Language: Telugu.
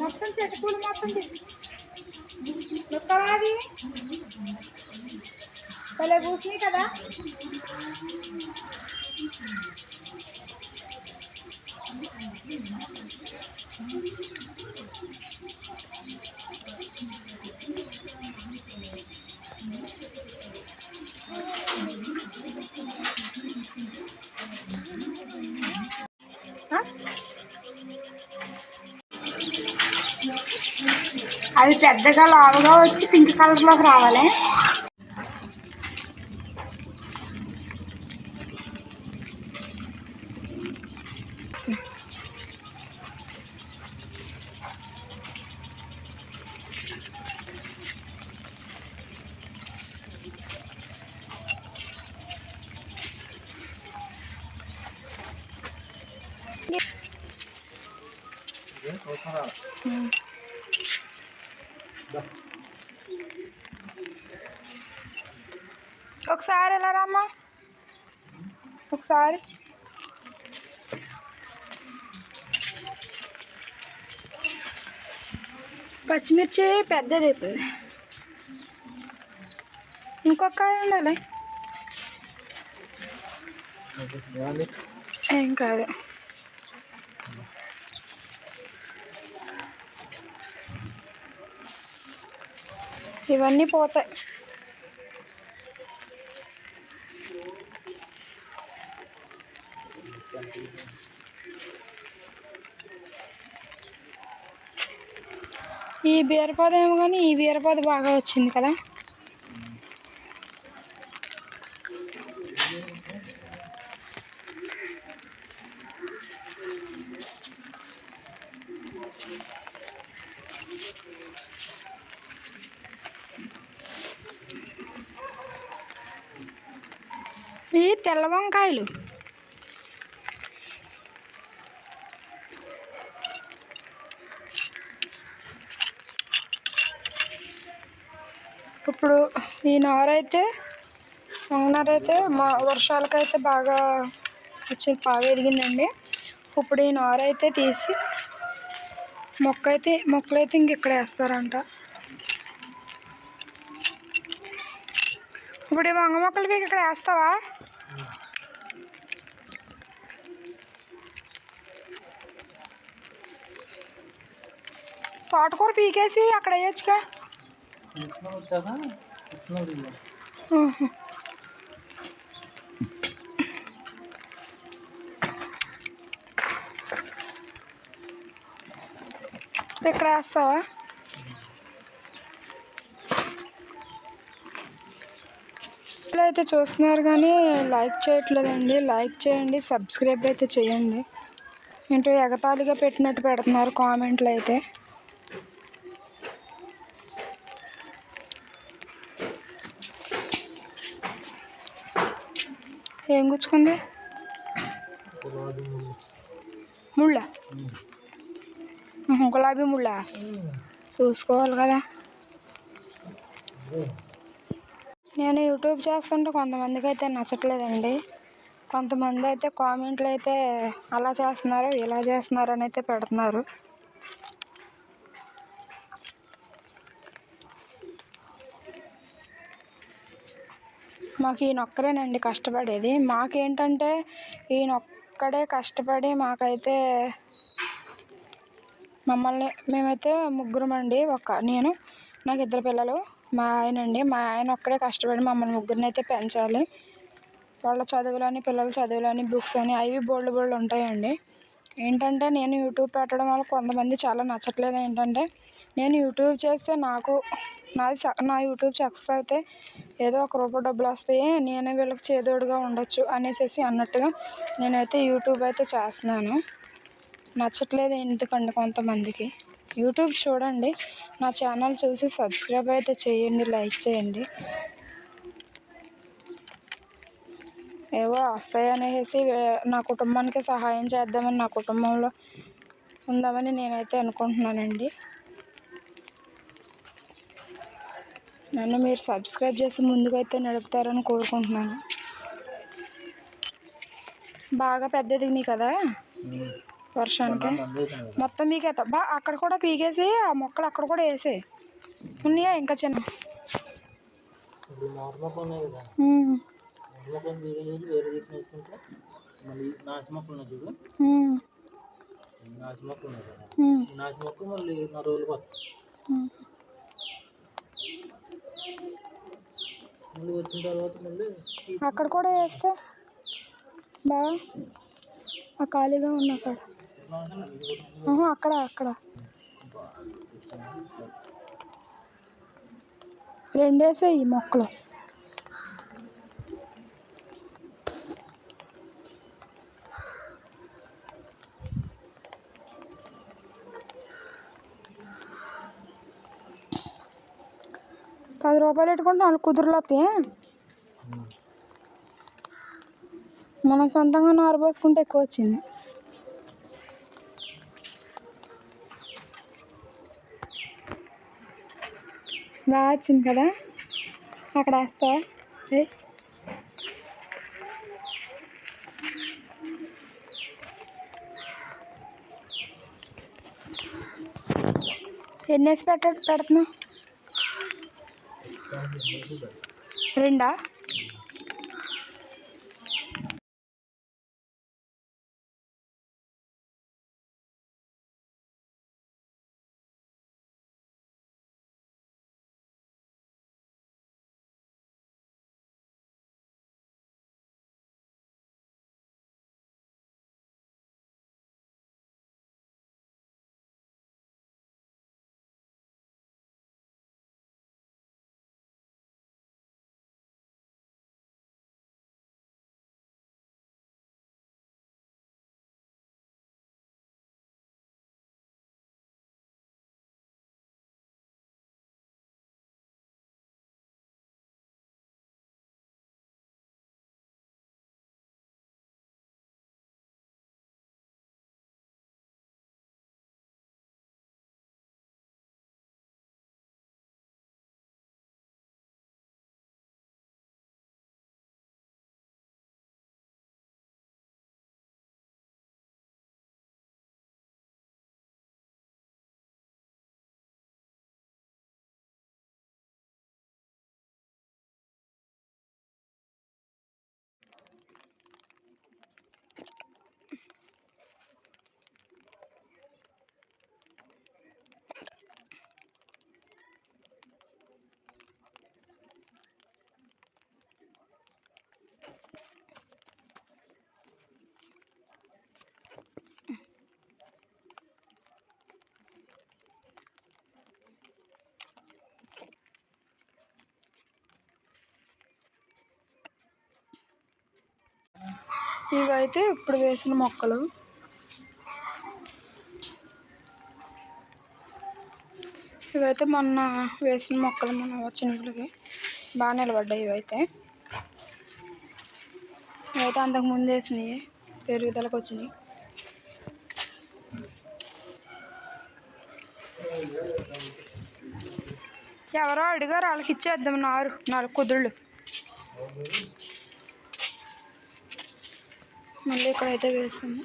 మొత్తం చెట్టు పూలు మొత్తం ముక్కవా అది భలే పూసినాయి కదా Thank you. అవి పెద్దగా లావుగా వచ్చి పింక్ కలర్లోకి రావాలి ఒకసారి ఎలా రమ్మా? ఒకసారి. పచ్చిమిర్చి పెద్దది అయిపోయింది. ఇంకొక ఉండాలి. ఏం కాదు. ఇవన్నీ పోతాయి. ఈ బీరపాద ఏమో కానీ ఈ బీరపాద బాగా వచ్చింది కదా. ఇవి తెల్ల వంకాయలు. ఇప్పుడు ఈ నారైతే వంగనారైతే మా వర్షాలకైతే బాగా వచ్చి బాగా ఎదిగిందండి. ఇప్పుడు ఈ నారైతే తీసి మొక్క అయితే మొక్కలైతే ఇంక ఇక్కడ వేస్తారంట. ఇప్పుడు ఈ వంగ మొక్కలు మీకు ఇక్కడ వేస్తావా? తోటకూర పీకేసి అక్కడ వేయచ్చుగా. ఇక్కడ వేస్తావా? అయితే చూస్తున్నారు కానీ లైక్ చేయట్లేదండి. లైక్ చేయండి సబ్స్క్రైబ్ అయితే చేయండి. ఏంటో ఎగతాళిగా పెట్టినట్టు పెడుతున్నారు కామెంట్లు అయితే. ఏం గుచ్చుకుంది? ముళ్ళ? గులాబీ ముళ్ళ? చూసుకోవాలి కదా. నేను యూట్యూబ్ చేస్తుంటే కొంతమందికి అయితే నచ్చట్లేదండి. కొంతమంది అయితే కామెంట్లు అయితే అలా చేస్తున్నారు ఇలా చేస్తున్నారు అని అయితే పెడుతున్నారు. మాకు ఈయన ఒక్కరేనండి కష్టపడేది. మాకేంటంటే ఈయన ఒక్కడే కష్టపడి మాకైతే మమ్మల్ని మేమైతే ముగ్గురం అండి ఒక నేను నాకు ఇద్దరు పిల్లలు మా ఆయన అండి మా ఆయన ఒక్కడే కష్టపడి మమ్మల్ని ముగ్గురిని అయితే పెంచాలి. వాళ్ళ చదువులని పిల్లల చదువులని బుక్స్ అని అవి బోల్డ్ బోల్డ్ ఉంటాయండి. ఏంటంటే నేను యూట్యూబ్ పెట్టడం వల్ల కొంతమంది చాలా నచ్చట్లేదు. ఏంటంటే నేను యూట్యూబ్ చేస్తే నాకు నాది నా యూట్యూబ్ సక్సెస్ అయితే ఏదో ఒక రూపాయి డబ్బులు వస్తాయి నేను వీళ్ళకి చేదోడుగా ఉండొచ్చు అనేసి అన్నట్టుగా నేనైతే యూట్యూబ్ అయితే చేస్తున్నాను. నచ్చట్లేదు ఎందుకండి కొంతమందికి? యూట్యూబ్ చూడండి నా ఛానల్ చూసి సబ్స్క్రైబ్ అయితే చేయండి లైక్ చేయండి. ఏవో వస్తాయనేసి నా కుటుంబానికి సహాయం చేద్దామని నా కుటుంబంలో ఉందామని నేనైతే అనుకుంటున్నానండి. నన్ను మీరు సబ్స్క్రైబ్ చేసి ముందుకైతే నడుపుతారని కోరుకుంటున్నాను. బాగా పెద్ద ఎదిగినాయి కదా? వర్షానికి? మొత్తం పీకేస్తా బా అక్కడ కూడా పీకేసి ఆ మొక్కలు అక్కడ కూడా వేసే. ఉన్నాయా ఇంకా చిన్న? ఇప్పుడు మోటార్ మొక్కలు ఉన్నాయి కదా. అక్కడ కూడా వేస్తే బాగా ఆ ఖాళీగా ఉన్న అక్కడ. అక్కడ అక్కడ. రెండేసాయి ఈ మొక్కలు. పది రూపాయలు పెట్టుకుంటే నాలుగు కుదురులు వస్తాయి? మనం సొంతంగా నారు పోసుకుంటే ఎక్కువ వచ్చింది. బాగా వచ్చింది కదా? అక్కడ వేస్తావా? ఎన్నేసి పెట్ట పెడుతున్నావు? రెండా? ఇవైతే ఇప్పుడు వేసిన మొక్కలు. ఇవైతే మొన్న వేసిన మొక్కలు మొన్న వచ్చినప్పటికి బాగా నిలబడ్డాయి ఇవైతే. ఇవైతే అంతకు ముందు వేసినాయి పెరుగుదలకు వచ్చినాయి. ఎవరో అడిగారు వాళ్ళకి ఇచ్చేద్దాం నారు నాలుగు కుదుళ్ళు మళ్ళీ ఇక్కడైతే వేసాము